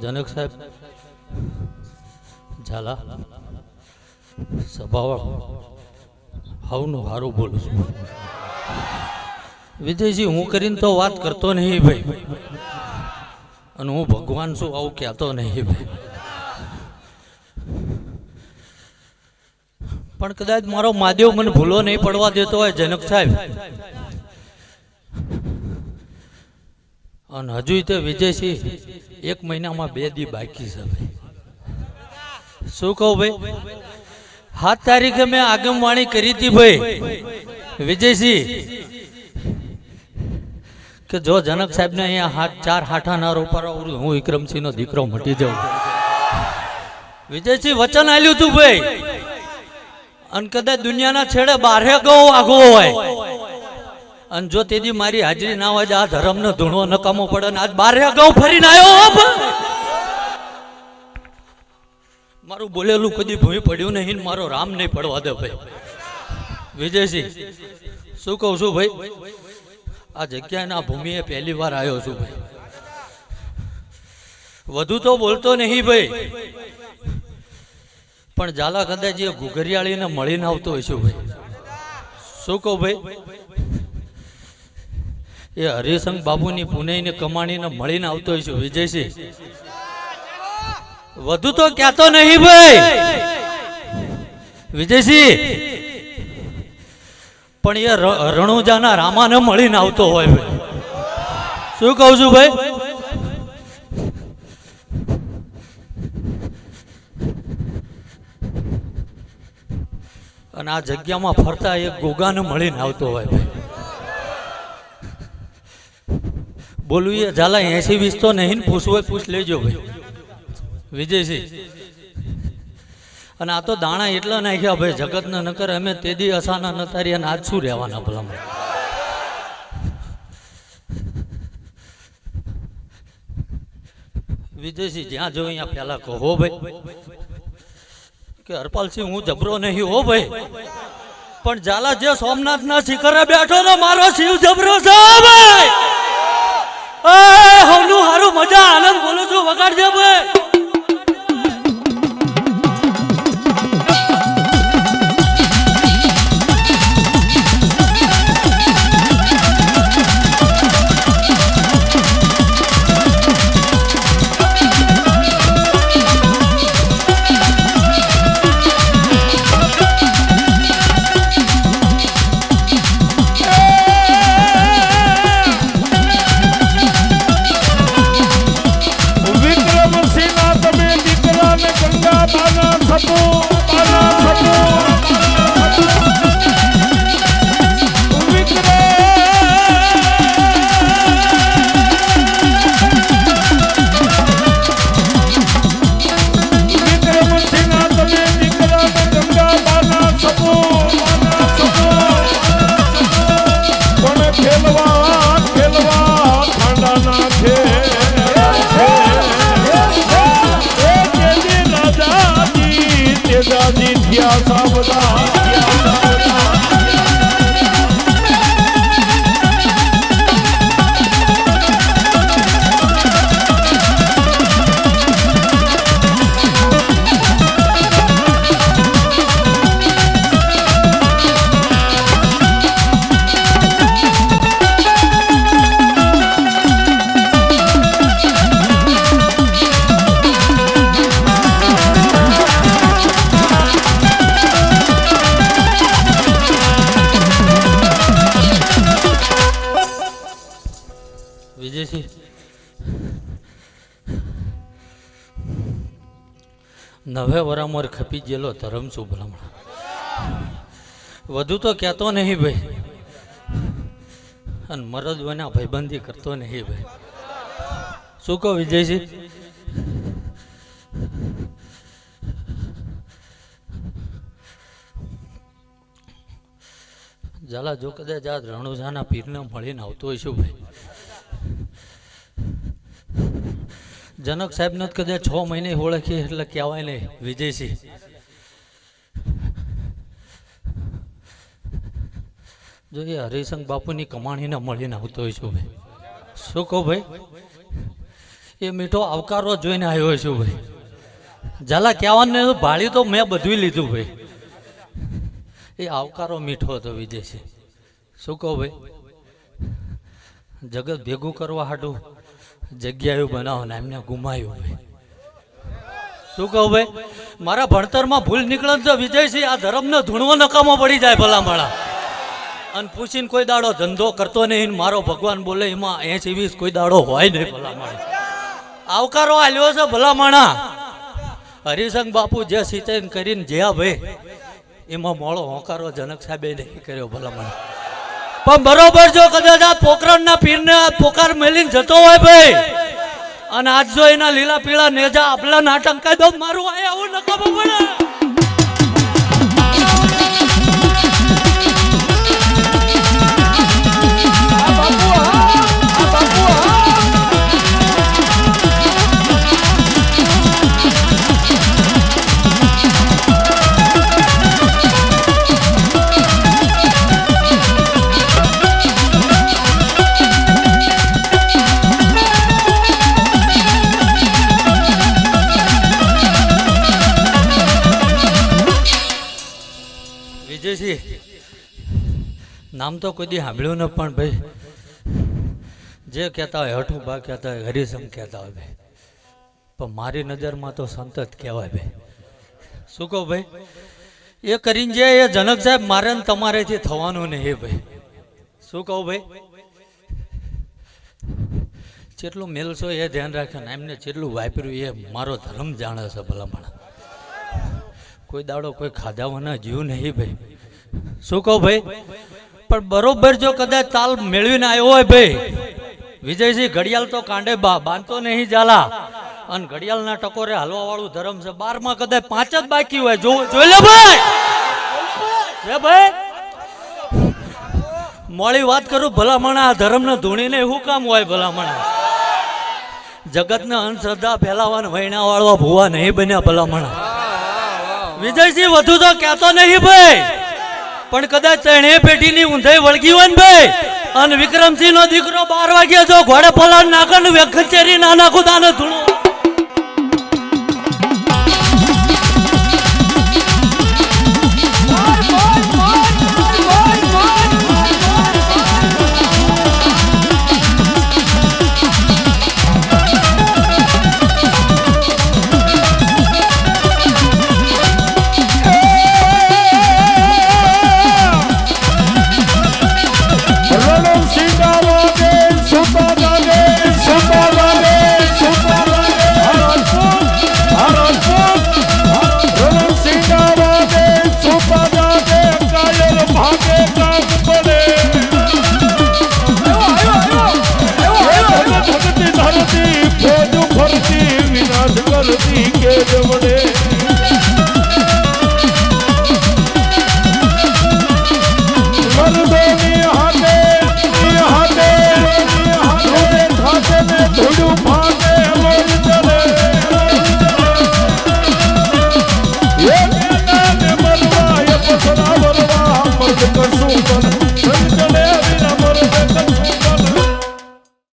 જનક સાહેબ, ઝાલા સભાવા હવનું હારું બોલું છું. વિજયજી, હું કરીને તો વાત કરતો નહીં ભાઈ. અને હું ભગવાન છું, આવું કહેતો નહીં ભાઈ. પણ કદાચ મારો મહાદેવ મને ભૂલો નહીં પડવા દેતો હોય જનક સાહેબ. અને હજુ તે વિજયસિંહ એક મહિનામાં બે દી બાકી છે ભાઈ શું કહું ભાઈ? સાત તારીખે મેં આગમવાણી કરી હતી ભાઈ. વિજયસિંહ, કે જો જનક સાહેબને અહીંયા હાથ, ચાર હાઠાના રોપાર હું વિક્રમસિંહનો દીકરો મટી જાઉં. વિજયસિંહ, વચન આલ્યું હતું ભાઈ. અને કદાચ દુનિયાના છેડે બારે ગો આગો હોય. અને જો તેદી મારી હાજરી ના હોય આ ધર્મનો ધૂણો નકામો પડે ને આજ બારે અગાઉ ફરીને આવ્યો મારું બોલેલું કદી ભૂમિ પડ્યું નહીં મારો રામ નહીં પડવા દે ભાઈ. વિજયસિંહ, શું કહું છું ભાઈ? આ જગ્યાના ભૂમિએ પહેલી વાર આવ્યો છું ભાઈ. વધુ તો બોલતો નહીં ભાઈ. પણ ઝાલા કદાચ એ ઘુઘરિયાળીને મળીને આવતો છું ભાઈ. શું કહું ભાઈ? એ હરિસંગ બાબુની પુણેની કમાણીને મળીને આવતો હોય છે વિજયસિંહ. વધુ તો કહેતો નહીં ભાઈ. વિજયસિંહ. પણ એ રણુજાના રામાને મળીને આવતો હોય ભાઈ. શું કહું છું ભાઈ? અને આ જગ્યામાં ફરતા એક ગોગાને મળીને આવતો હોય ભાઈ. બોલવું ઝાલા એસી વીસ તો નહીં પૂછવું પૂછ લેજો ભાઈ. વિજયસિંહ. અને આ તો દાણા એટલા નાખ્યા ભાઈ, જગતના નકર અમે તેદી અસાના નતારી અને આજ શું રહેવાના ભલામણ? વિજયસિંહ, જ્યાં જો અહીંયા પહેલાં કહો ભાઈ. કે હરપાલસિંહ, હું જબરો નહીં હો ભાઈ. પણ ઝાલા જે સોમનાથના શિખરે બેઠો ને મારો શિવ જબરો છે ભાઈ. Come on. 找不到。નવે વરામર ખપી ગયેલો ધરમ છું વધુ તો કહેતો નહીં ભાઈ. અને મરદ વના ભાઈબંધી કરતો નહીં ભાઈ. શું કહો વિજયસિંહ? ઝાલા જો કદાચ આ રણુજાના પીરને મળીને આવતો હોય શું ભાઈ? જનક સાહેબને જ કદાચ છ મહિને ઓળખીએ એટલે કહેવાય નહીં વિજયસિંહ. જો એ હરિસંગ બાપુની કમાણીને મળીને આવતો હોય છું ભાઈ. શું કહો ભાઈ? એ મીઠો આવકારો જોઈને આવ્યો છું ભાઈ. ઝાલા કહેવાને ભાળી તો મેં બધું લીધું ભાઈ. એ આવકારો મીઠો હતો વિજયસિંહ. શું કહો ભાઈ? જગત ભેગું કરવા હાટું જગ્યાએ બનાવો ને એમને ગુમાયું ભાઈ શું કહું ભાઈ? મારા ભણતરમાં ભૂલ નીકળે તો વિજયસિંહ આ ધર્મનો ધૂણવો નકામો પડી જાય ભલા માળા અને પૂછીને કોઈ દાડો ધંધો કરતો નહીં, મારો ભગવાન બોલે, એમાં એસી વીસ કોઈ દાડો હોય નહીં ભલા માળા આવકારો આલ્યો છે ભલા માણા હરિસંગ બાપુ જે સિંચન કરીને જ્યાં ભાઈ, એમાં મોળો હોકારો જનક સાહેબે નહીં કર્યો ભલા માણા પણ બરોબર જો કદાચ આ પોકરણના પીરને પોકાર મેલીને જતો હોય ભાઈ. અને આજ જો એના લીલા પીળા નેજા આપલા નાટક કહી દો, મારું આ આવું નકામો પડે. વિજયસિંહ નામ તો કોઈ દી સાંભળ્યું ન પણ ભાઈ, જે કહેતા હોય, હઠું ભા કહેતા હોય હરિસમ કહેતા હોય ભાઈ. પણ મારી નજરમાં તો સંત જ કહેવાય ભાઈ. શું કહો ભાઈ? એ કરીને જે એ જનક સાહેબ મારે તમારેથી થવાનું નહીં ભાઈ. શું કહું ભાઈ? જેટલું મેલશો એ ધ્યાન રાખે ને એમને જેટલું વાપર્યું એ મારો ધર્મ જાણે છે ભલામણ. કોઈ દાડો કોઈ ખાધાવાના જીવ નહીં ભાઈ. શું કહું ભાઈ? પણ બરોબર જો કદાચ તાલ મેળવીને આવ્યો હોય ભાઈ વિજયસિંહ ઘડિયાળ તો કાંડે બાંધતો નહીં જાલા અને ઘડિયાળના ટકોરે હલવા વાળું ધર્મ છે. બારમાં કદાચ પાંચ જ બાકી હોય. જો, જોઈ લે ભાઈ! ભાઈ! મોડી વાત કરું, ભલામણા આ ધર્મને ધૂણીને શું કામ હોય ભલામણા? જગતને અંધશ્રદ્ધા ફેલાવાના વૈણા વાળવા ભૂવા નહીં બન્યા ભલામણા. વિજયસિંહ વધુ તો કહેતો નહીં ભાઈ! પણ કદાચ ત્રણે પેઢીની ઊંધાઈ વળગી હોય ને ભાઈ? અને વિક્રમસિંહ નો દીકરો બાર વાગ્યા જો ઘોડે પલાણ નાખે ને કચેરી ના નાખું તાને